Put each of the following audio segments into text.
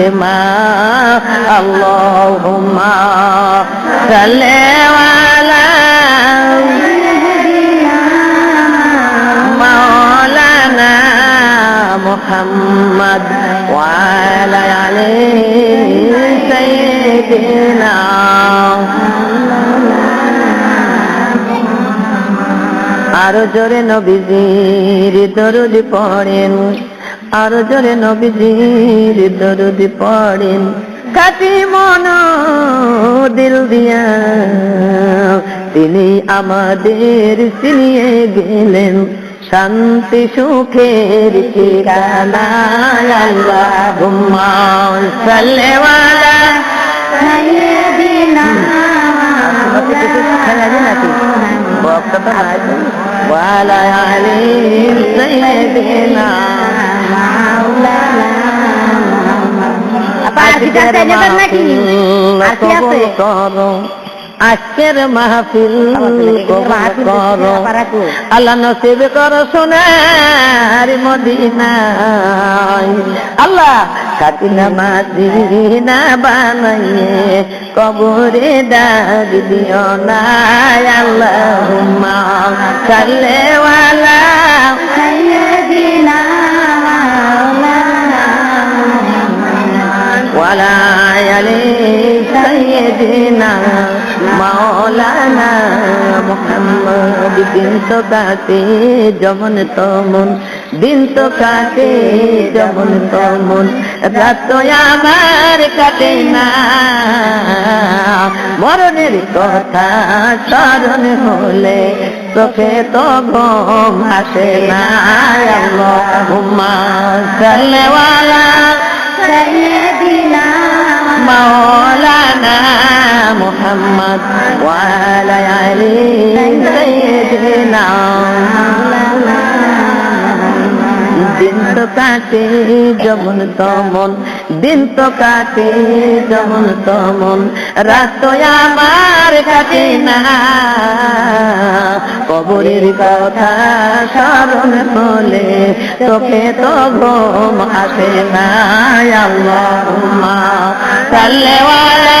ما اللهم صل على مولانا محمد وعلى عليه سيدنا আরো জোরে নবীজির দরুদি পড়েন আরও জোরে নবীজির দরুদি পড়েন। কাটি মন দিল দিয়া তিনি আমাদের চিনিয়ে গেলেন। শান্তি সুখের ঠিকানা আল্লাহুম্মা সাল্লি আলা সাইয়্যিদিনা নাই আজকের মাহফিল আল্লাহ নসিব করো সোনার মদিনায়। আল্লাহ কাটিনা মাদিনা বানাইয়ে কবরে দাগ দিও না। আল্লাহ সাল্লে তো যমন তমন, দিন তো কাটে যমন তমন। রাত আমার কাটে না, মরণের কথা স্মরণ হলে তোকে তো ঘুম আসে না। আল্লাহুম্মা সাল্লাওয়ালা কাটে যেমন তমন, দিন তো কাটে যেমন তমন। রাত আমার কাটে না। কবরের কথা স্মরণ হলে চোখে তো ঘুম আসে না। আল্লাহুম্মা সাল্লি আলা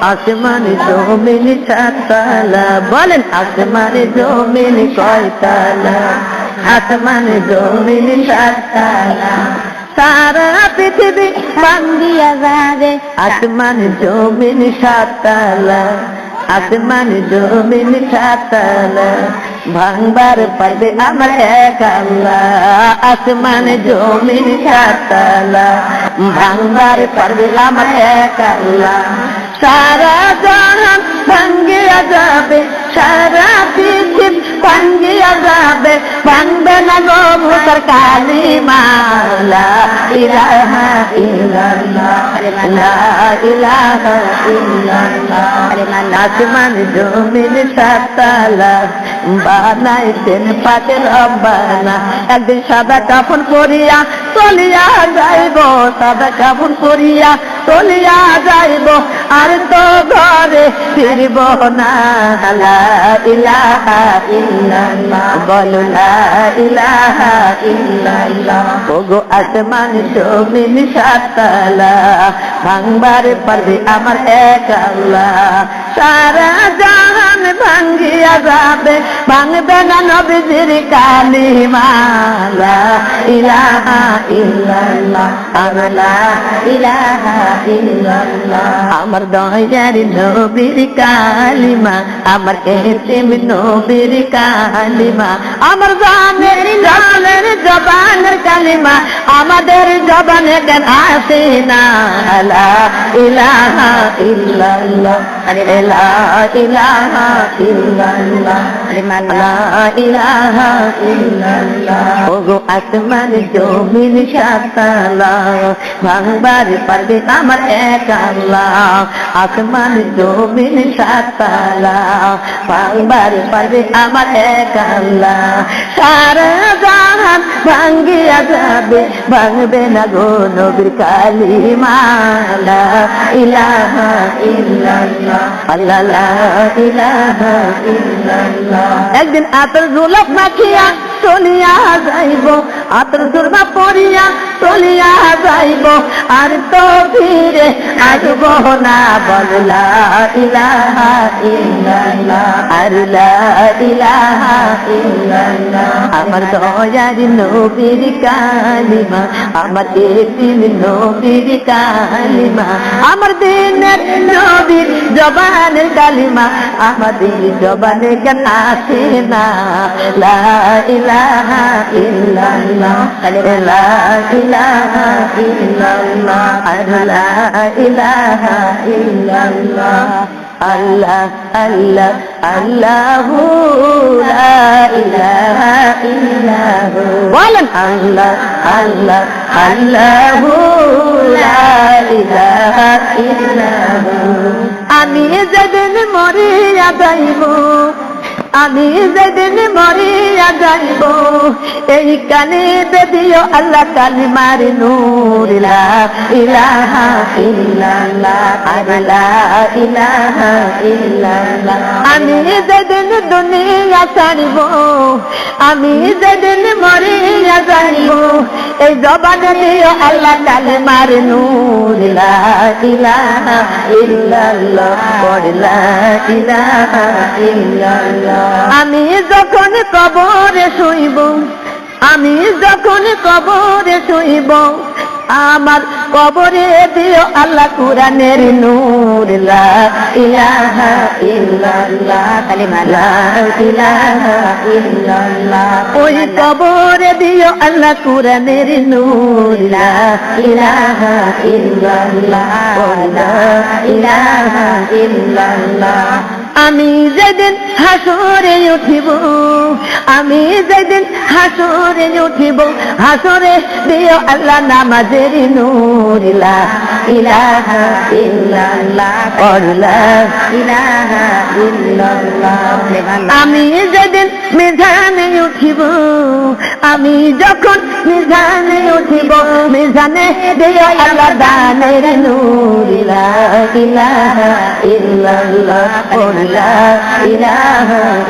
আসমান জমিন সাতলা বলেন আসমান জমিন কয়তালা? আসমান জমিন সাতলা সারা পৃথিবী বান্দিয়া যাবে। আসমান জমিন সাতলা আসমান জমিন সাতলা ভাঙবার পারবে আমার এক আল্লাহ। আসমান জমিন সাতলা ভাঙবার পারবে আমার এক আল্লাহ। সারা জাহান ভাঙ্গিয়া যাবে। সারা পৃথিবী না গো কালী মালা ইলাহা ইলাহা আসমান জমিন সাতালা বানাইতেন একদিন সাদা কাফন পরিয়া চলিয়া যাইব, সাদা কাফন পরিয়া চলিয়া যাইব। আর তো ঘরে ফিরব না ইলাহা ইলাহা আসমান, জমিন সাতলা ভাঙবার পারবে আমার এক সারা জাহান ভাঙ্গিয়া যাবে, ভাঙবে না নবীজির কালিমা লা ইলাহা ইল্লাল্লাহ। ইলাহা আমার দয়ার নবীর কালিমা, আমার নবীর কালিমা আমার জানের জানের জবানের কালিমা আমাদের জবানে কেন আসে না লা ইলাহা ইল্লাল্লাহ ইলাহা আসমান জমিন সাতালা পারবে আমার এক আল্লাহ আসমান জমিন সাতালা ভাঙবার পারবে আমার এক সারা জাহান ভাঙ্গিয়া যাবে, ভাঙবে না গো নবীর কালিমালা। ইলাহা ইল্লাল্লাহ। আল্লাহ ইলাহা ইল্লাল্লাহ একদিন আতর জুলক মাখিয়া চলিয়া যাইব, আতর সুরমা পড়িয়া চলিয়া যাইব। আর তো ফিরে আসব না বললা ইলাহা ইল্লাল্লাহ। আর লা ইলাহা ইল্লাল্লাহ। আমার দয়ার নবীর কালিমা, আমার দিন নবীর কালিমা। আমার দিনের নবীর জবানের কালিমা আমাদের জবানে কেন আসে না? লা ইলাহা ইল্লাল্লাহ লা ইলাহা ইল্লাল্লাহ লা ইলাহা ইল্লাল্লাহ আল্লাহ আল্লাহ আল্লাহু লা ইলাহা ইল্লাহু বলেন। আল্লাহ আল্লাহ আল্লাহু লা ইলাহা ইল্লাহু। আমি যেদিন মরিয়া যাইব আমি যেদিন মরিয়া যাইব, এই কানে দিও আল্লাহ কালিমার নূর। লা ইলাহা ইল্লাল্লাহ আর লা ইলাহা ইল্লাল্লাহ আমি যেদিন দুনিয়া ছাড়ব, আমি যেদিন মরিয়া যাইব, এই জবানে দিও আল্লাহ কালিমার নূর। লা ইলাহা ইল্লাল্লাহ ইলাহা ইল্লাল্লাহ আমি যখন কবরে শুইব আমি যখন কবরে শুইব আমার কবরে দিও আল্লাহ কুরানের নূর লা ইলাহা ইল্লাল্লাহ কালিমা লা ইলাহা ইল্লাল্লাহ ওই কবরে দিও আল্লাহ কুরানের নূর লা ইলাহা ইল্লাল্লাহ লা ইলাহা ইল্লাল্লাহ। আমি যেদিন হাসরে উঠিব, আমি যেদিন হাসরে উঠিব, হাসরে দিও আল্লাহ নামাজের নূর। ইলাহা ইল্লাল্লাহ ইলাহা ইল্লাল্লাহ। আমি যেদিন মেধানে উঠিব, আমি যখন মিজানে উঠিব, মিজানে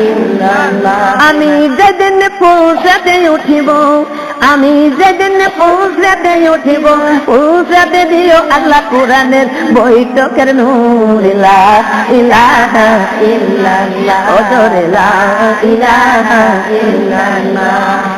ইল্লাল্লাহ আমি যেদিন পৌঁছাতে উঠিব, আমি যেদিন পৌঁছাতে উঠিব পৌঁছাতে দিও আল্লাহ কোরআনের বৈঠকের নূর, লা ইলাহা ইল্লাল্লাহ ওদরে লা ইলাহা ইল্লাল্লাহ।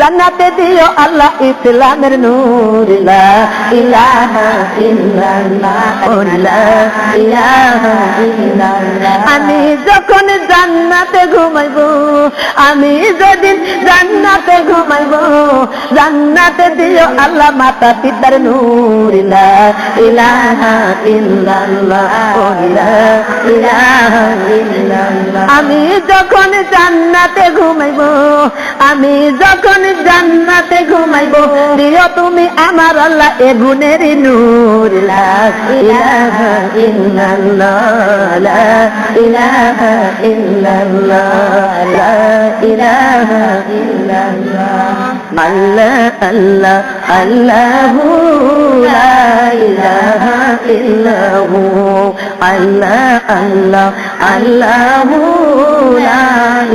জান্নাতে দিও আল্লাহ ইসলামের নূর। আমি যখন জান্নাতে ঘুমাইব, আমি যেদিন জান্নাতে ঘুমাইব, জান্নাতে দিও আল্লাহ মাতা পিতার নূর। আমি যখন জান্নাতে ঘুমাইব, আমি যখন জান্নাতে ঘুমাইব। দিও তুমি আমার আল্লাহ, এ গুণের নূর। লা ইলাহা ইল্লাল্লাহ, লা ইল্লাল্লাহ লা ইল্লাল্লাহ। আল্লাহ আল্লাহ الله لا إله إلا هو الله الله الله لا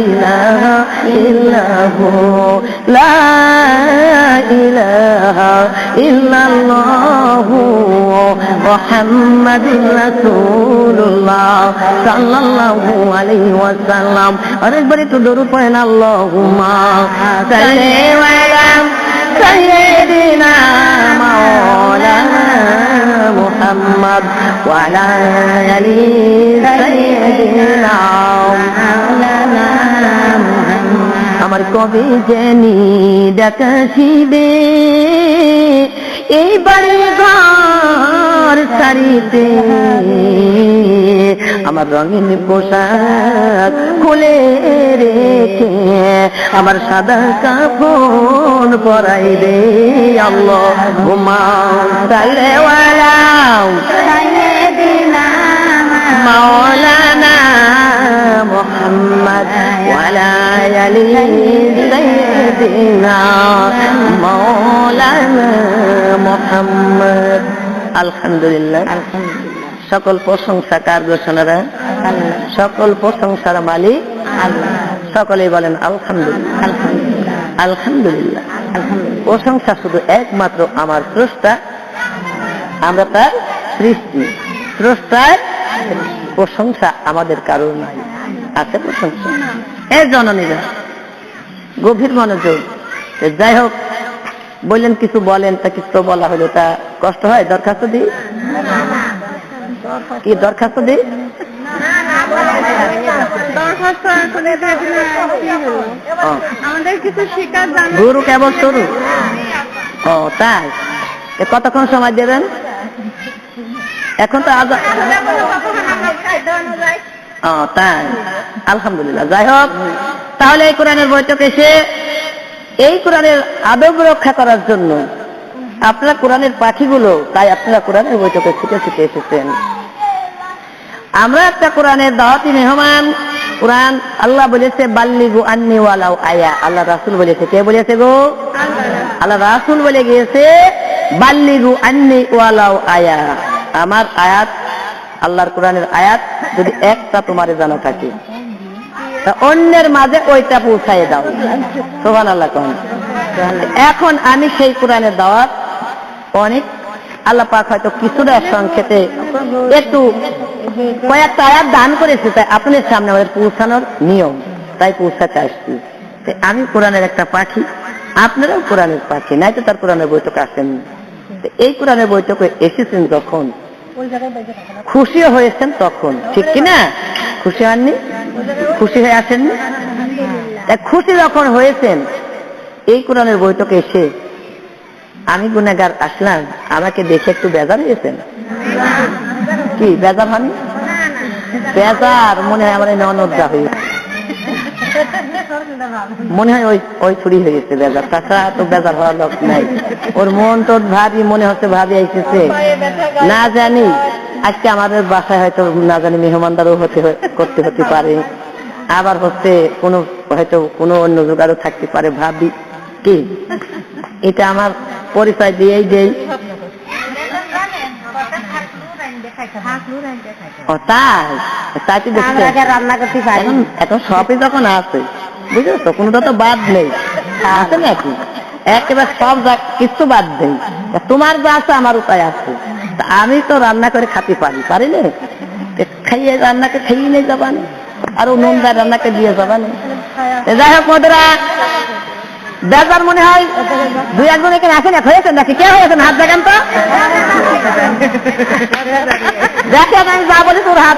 إله إلا هو لا إله إلا الله محمد رسول الله صلى الله عليه وسلم অনেকবার একটু দরুদ পড়েন আল্লাহুম্মা সাল্লি আলা سيدنا مولانا محمد وعلى آل سيدنا مولانا محمد আমার কবে জানি ডাকাশিবে এই বাড়ি সুন্দর শাড়িতে আমার রঙিন পোশাক খুলে রেখে আমার সাদা কাপড় পরাই রে আল্লাহ ঘুমাও। তাইলে ওয়ালাও। মাওলানা মোহাম্মদ মাওলানা মোহাম্মদ। আলহামদুলিল্লাহ। সকল প্রশংসা কার ঘোষণারা? সকল প্রশংসার মালিক সকলেই বলেন আলহামদুলিল্লাহ। আলহামদুলিল্লাহ। প্রশংসা শুধু একমাত্র আমার স্রষ্টা। আমরা তার সৃষ্টি। স্রষ্টার প্রশংসা আমাদের কারোর নাই। আছে প্রশংসা। এ জননীরা, গভীর মনোযোগ। যাই হোক বললেন কিছু বলেন তা কিছু তো বলা হলো তা কষ্ট হয় দরখাস্ত দিই? কি দরখাস্ত দিই? গুরু কেবল শুরু ও তাই? কতক্ষণ সময় দেবেন? এখন তো আজ ও তাই। আলহামদুলিল্লাহ। যাই হোক তাহলে এই কোরআনের বৈঠক এসে এই কোরআনের আদব রক্ষা করার জন্য আপনারা কোরআনের পাখিগুলো, তাই আপনারা কোরআনের বৈঠকে ছুটে ছুটে এসেছেন। আমরা একটা কোরআনের দাওয়াতি মেহমান। কোরআন আল্লাহ বলেছে বাল্লি বাল্লিগু আন্নি ওয়ালাও আয়া। আল্লাহ রাসুল বলেছে, কে বলেছে গো? আল্লাহ রাসুল বলে গিয়েছে, বাল্লিগু আন্নি ওয়ালাও আয়া। আমার আয়াত, আল্লাহর কোরআনের আয়াত যদি একটা তোমার জানা থাকে। অন্যের মাঝে ওইটা পৌঁছায় দাও। সোহান আল্লাহ কন। এখন আমি সেই কোরআনের দাওয়াত অনেক। আল্লাহ পাক হয়তো কিছুটা সংক্ষেপে একটু কয়েকটা আয়াত দান করেছে, তাই আপনার সামনে আমাদের পৌঁছানোর নিয়ম, তাই পৌঁছাতে আসছি। আমি কোরআনের একটা পাখি, আপনারাও কোরআনের পাখি নাই তো তার কোরআনের বৈঠক আসেন এই কোরআনের বৈঠকে এসেছেন যখন খুশি হয়েছেন তখন ঠিক কিনা খুশি হননি? খুশি হয়ে আসেননি? খুশি যখন হয়েছেন এই কোরআনের বৈঠকে এসে আমি গুনাগার আসলাম আমাকে দেখে একটু বেজার হয়েছেন? কি বেজার হয়নি বেজার মনে হয় আমার এই ননদা হয়েছে মনে হয় ওই ওই ছুরি হয়ে গেছে বেজার। তাছাড়া তো বেজার হওয়ার লোক নাই। ওর মন তো ভাবি মনে হচ্ছে ভাবি আইসেছে না জানি আজকে আমাদের বাসায় হয়তো না জানি মেহমানদারও হতে করতে হতে পারে। আবার হচ্ছে কোনো হয়তো কোনো অন্য জোগাড়ও থাকতে পারে ভাবি। কি? এটা আমার পরিচয় দিয়েই দেই। ও তাই? তাই তো দেখতে। রান্না করতে পারি। এখন সবই যখন আছে। বুঝলো তো? কোনোটা তো বাদ নেই। আছে নাকি? একেবারে সব যা- কিছু বাদ দেই। তোমার যা আছে, আমার উপায় আছে। আমি তো রান্না করে খাতে পারি পারি না? তে খাইয়ে রান্নাকে খাইয়ে নিয়ে যাবান? আর ও নোনদা রান্নাকে দিয়ে যাবান? তে যাই হোক মধুরা বেজার মনে হয় দুই একজন এখানে আসেন, এক হয়েছেন নাকি? কে হয়েছেন? হাত দেখান তো। দেখেন আমি যা বলি তোর হাত।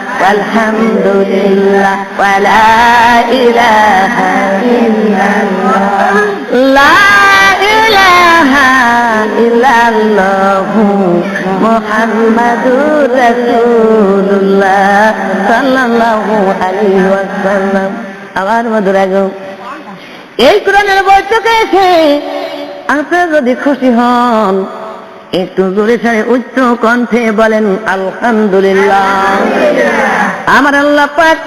লা ইলাহা ইল্লাল্লাহ। সুবহানাল্লাহ walhamdulillah wa la ilaha illallah লা ইলাহা ইল্লাল্লাহু মুহাম্মাদুর রাসূলুল্লাহ সাল্লাল্লাহু আলাইহি ওয়াসাল্লাম। আমার মধুর আগম এই কোরআনের বৈঠকে এসে আপনারা যদি খুশি হন একটু জোরে ছাড়ে উচ্চ কণ্ঠে বলেন, আলহামদুলিল্লাহ। আমার আল্লাহ পাক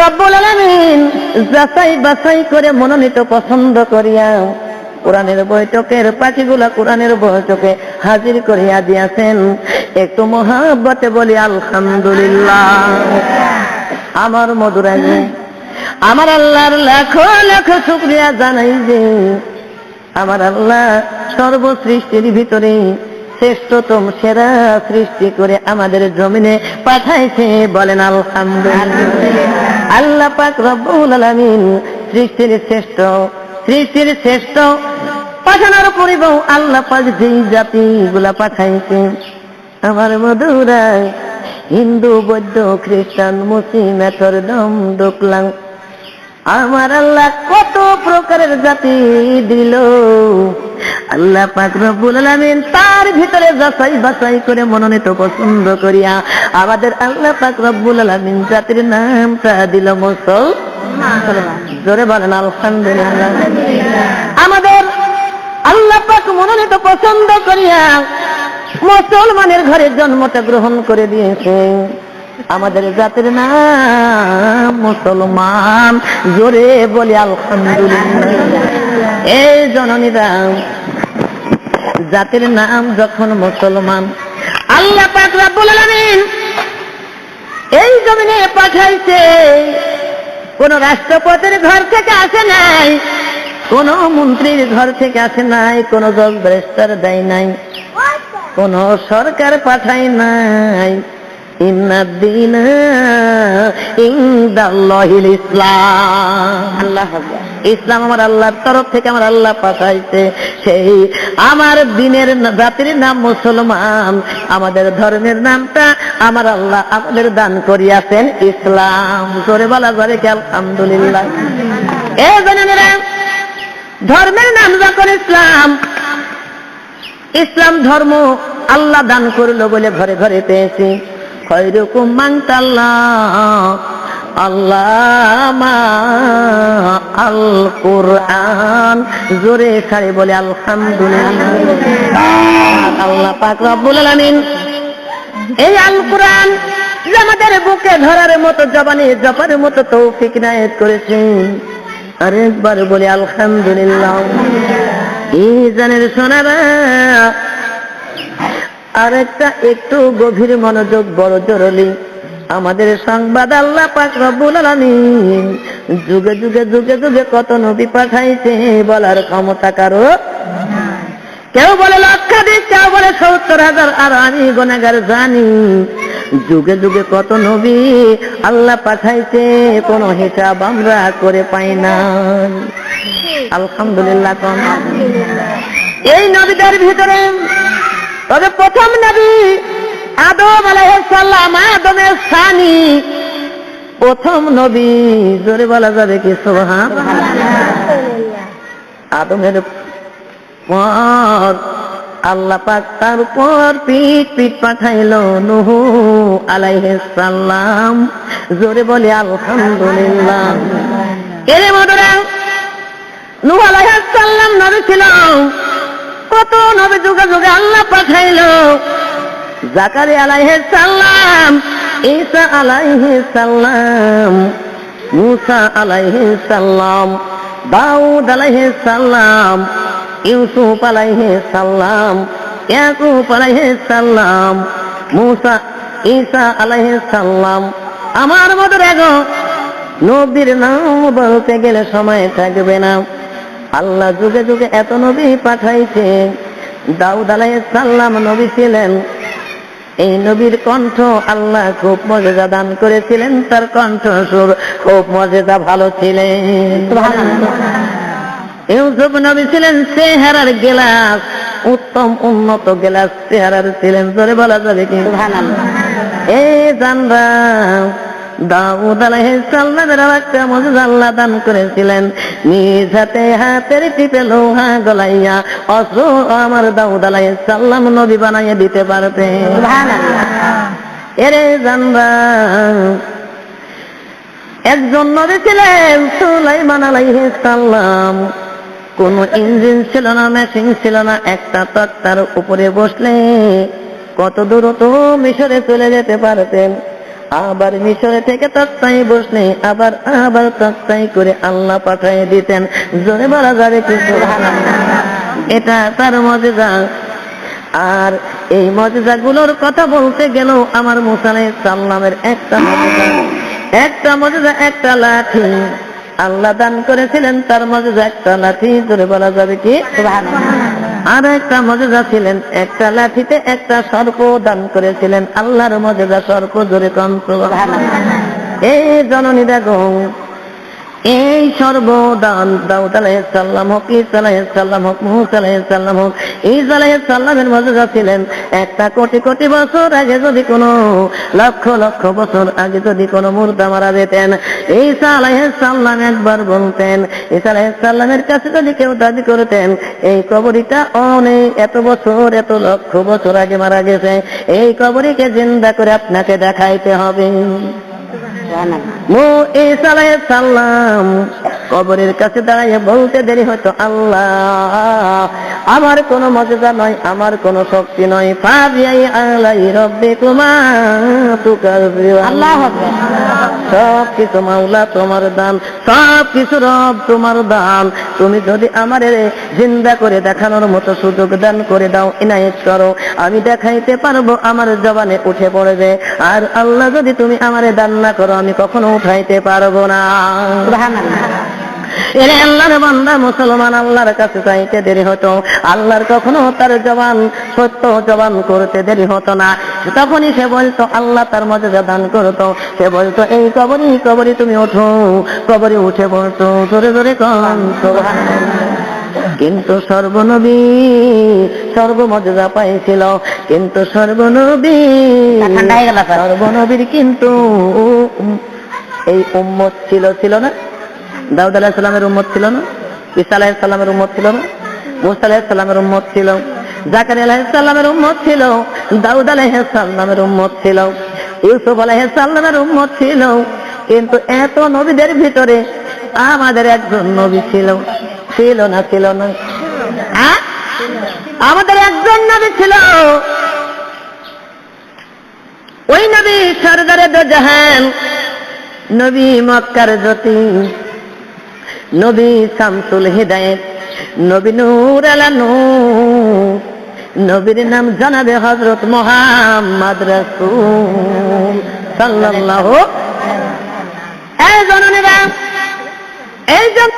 রব্বুল আলামিন যাচাই বাছাই করে মনোনীত পছন্দ করিয়া কোরআনের বৈঠকের পাখিগুলা কোরআনের বৈঠকে হাজির করিয়া দিয়াছেন। একটু মহাব্বতে বলি, আলহামদুলিল্লাহ। আমার মধুরাগে আমার আল্লাহর লাখো লাখো শুক্রিয়া জানাই যে, আমার আল্লাহ সর্বসৃষ্টির ভিতরে শ্রেষ্ঠতম সেরা সৃষ্টি করে আমাদের জমিনে পাঠাইছে, বলেন আলহামদুলিল্লাহ। আল্লাহ পাক রব্বুল আলামিন সৃষ্টির শ্রেষ্ঠ সৃষ্টির শ্রেষ্ঠ পাঠানোর পরিবহ আল্লাহ পাক যেই জাতি গুলা পাঠাইছে। আমার মধুরায় হিন্দু, বৌদ্ধ, খ্রিস্টান, মুসলিম এতর দম, ডোকলাম। আমার আল্লাহ কত প্রকারের জাতি দিল। আল্লাহ পাক রব্বুল আলামিন তার ভিতরে যাচাই বাছাই করে মনোনীত পছন্দ করিয়া আমাদের আল্লাহ পাক রব্বুল জাতির নামটা দিল মুসল জোরে বলেন, আলহামদুলিল্লাহ। আমাদের আল্লাহ পাক মনোনীত পছন্দ করিয়া মুসলমানের ঘরে জন্মটা গ্রহণ করে দিয়েছে। আমাদের জাতির নাম মুসলমান। জোরে বলি আলহামদুলিল্লাহ। এই জননীরা, জাতির নাম যখন মুসলমান, আল্লাহ এই জমিনে পাঠাইছে। কোন রাষ্ট্রপতির ঘর থেকে আসে নাই, কোন মন্ত্রীর ঘর থেকে আসে নাই, কোন জজ ব্রেস্টার দেয় নাই, কোন সরকার পাঠায় নাই। ইসলাম আমার আল্লাহর তরফ থেকে আমার আল্লাহ পাঠাইছে। সেই আমার দিনের জাতির নাম মুসলমান। আমাদের ধর্মের নামটা আমার আল্লাহ আমাদের দান করিয়াছেন ইসলাম। জোরে বলা যাবে কি আলহামদুলিল্লাহ? এ ধর্মের নাম যখন ইসলাম ইসলাম ধর্ম আল্লাহ দান করল বলে ঘরে ঘরে পেয়েছি। খৈরকুম মাংতাল্লাহ আল্লাহ আল কোরআন জোরে ছাড়ে বলে আলহামদুলিল্লাহ। আল্লাহ পাক রব্বুল আলামিন এই আল কোরআন আমাদের বুকে ধরার মতো, জবানে জপার মতো তৌফিক নায়ত করেছেন আরেকবার বলে আলহামদুলিল্লাহ। এই জানের সোনারা আরেকটা একটু গভীর মনোযোগ বড় জরুরি। আমাদের সংবাদ আল্লাহ পাক রব্বুল আলামিন যুগে যুগে যুগে যুগে কত নবী পাঠাইছে বলার ক্ষমতা কারও কেউ বলে লক্ষাধিক কেউ বলে সত্তর হাজার আর আমি গোনাগার জানি। যুগে যুগে কত নবী আল্লাহ পাঠাইছে কোন হিসাব আমরা করে পাই না। আলহামদুলিল্লাহ। এই নবীদের ভিতরে তবে প্রথম নবী আদম আলাইসাল্লাম আদমের সানি প্রথম নবী, জোরে বলা যাবে কি? সোহান আদমের পর আল্লাহ পাক তার পর পিঠ পিঠ পাঠাইল নুহু আলাইহিস সালাম জোরে বলে, আলহামদুলিল্লাহ। এরে মধুরা নূহ আলাইহিস সালাম নবী ছিল। কত নবী যুগে যুগে আল্লাহ পাঠাইল। জাকারি আলাইহিস সালাম, ঈসা আলাইহিস সালাম, মুসা আলাইহিস সালাম, দাউদ আলাইহিস সালাম, ইউসুফ আলাইহিস সাল্লাম ইয়াকুব আলাইহিস সালাম, মুসা, ঈসা আলাইহিস সাল্লাম আমার মতো দেখো নবীর নাম বলতে গেলে সময় থাকবে না। আল্লাহ যুগে যুগে এত নবী পাঠাইছে। দাউদ সালাম নবী ছিলেন। এই নবীর কণ্ঠ আল্লাহ খুব মর্যাদা দান করেছিলেন তার কণ্ঠ সুর খুব মর্যাদা ভালো ছিলেন। ইউসুফ নবী ছিলেন চেহারার গেলাস উত্তম উন্নত গেলাস চেহারার ছিলেন। ধরে বলা যাবে কি? এই জানরা দাউদ আলাইহিস সালামের একটা মর্যাদা আল্লাহ দান করেছিলেন। নিজ হাতে হাতের টিপে লোহা গলাইয়া অস্ত্র আমার দাউদ আলাইহিস নবী বানাইয়া দিতে এরে জানবা একজন নবী ছিলেন সুলাইমান কোন ইঞ্জিন ছিল না মেশিন ছিল না একটা তক্তার উপরে বসলে কত দূর তো মিশরে চলে যেতে পারতেন। আবার মিশরে থেকে তক্তাই বসলে, আবার আবার তক্তাই করে আল্লাহ পাঠিয়ে দিতেন। জোরে বলা যাবে কি, সুবহানাল্লাহ। এটা তার মজা আর এই মজা গুলোর কথা বলতে গেলেও আমার মুসালাই সাল্লামের একটা মজা একটা মজা একটা লাঠি। আল্লাহ দান করেছিলেন, তার মজা একটা লাঠি। ধরে বলা যাবে কি আর একটা মজেদা ছিলেন একটা লাঠিতে একটা সর্প দান করেছিলেন। আল্লাহর মজেদা সর্প জোরে কন্ত এই জননী দেখো এই সর্বদান দাউদ আলাইহিসসালাম হোক, ঈসা আলাইহিসসালাম হোক, মুসা আলাইহিসসালাম হোক, ঈসা আলাইহিসসালামের মর্যাদা ছিলেন একটা কোটি কোটি বছর আগে যদি কোনো, লক্ষ লক্ষ বছর আগে যদি কোনো মুর্দা মারা যেতেন, ঈসা আলাইহিসসালাম একবার বলতেন, ঈসা আলাইহিসসালামের কাছে যদি কেউ দাবি করতেন, এই কবরিটা অনেক, এত বছর, এত লক্ষ বছর আগে মারা গেছে, এই কবরিকে জিন্দা করে আপনাকে দেখাইতে হবে। আলাইহিস সালাম কবরের কাছে দাঁড়িয়ে বলতে দেরি হতো আল্লাহ। আমার কোনো মজা নয় আমার কোনো শক্তি নয়। ফাবিয়াই আলাই রব্বে আল্লাহ সব কিছু মাওলা তোমার দান সব কিছু রব তোমার দান। তুমি যদি আমার জিন্দা করে দেখানোর মতো সুযোগ দান করে দাও ইনায়েত করো আমি দেখাইতে পারব আমার জবানে উঠে পড়বে। আর আল্লাহ যদি তুমি আমারে দান না করো আমি কখনো উঠাইতে পারব না। এরে আল্লাহর বান্দা মুসলমান আল্লাহর কাছে চাইতে দেরি হতো। আল্লাহর কখনো তার জবান সত্য জবান করতে দেরি হতো না। তখনই সে বলতো আল্লাহ তার মর্যাদা দান করতো। সে বলতো এই কবরি কবরি তুমি ওঠো। কবরি উঠে পড়তো জোরে জোরে কন কিন্তু সর্বনবী সর্বমর্যাদা পাইছিল। কিন্তু সর্বনবী। সর্বনবীর কিন্তু এই উম্মত ছিল ছিল না? দাউদ আলাহ সালামের উম্মত ছিল না? ঈসা আলাহ সালামের উম্মত ছিল না? মুসা আলাহ সালামের উম্মত ছিল? জাকারি আলাহ সালামের উম্মত ছিল? দাউদ আলাহ সালামের উম্মত ছিল? ইউসুফ আলাহ সালামের উম্মত ছিল? কিন্তু এত নবীদের ভিতরে আমাদের একজন নবী ছিল। ছিল না ছিল না? আমাদের একজন নবী ছিল। ওই নবী সরদারে দো জাহান নবী মক্কার জ্যোতি, নবী শামসুল হৃদায়ত, নবী নূর আলা নূর, নবীর নাম জানাবে হজরত মোহাম্মদ রসুল সাল্লাল্লাহু এই জননীরা এই জন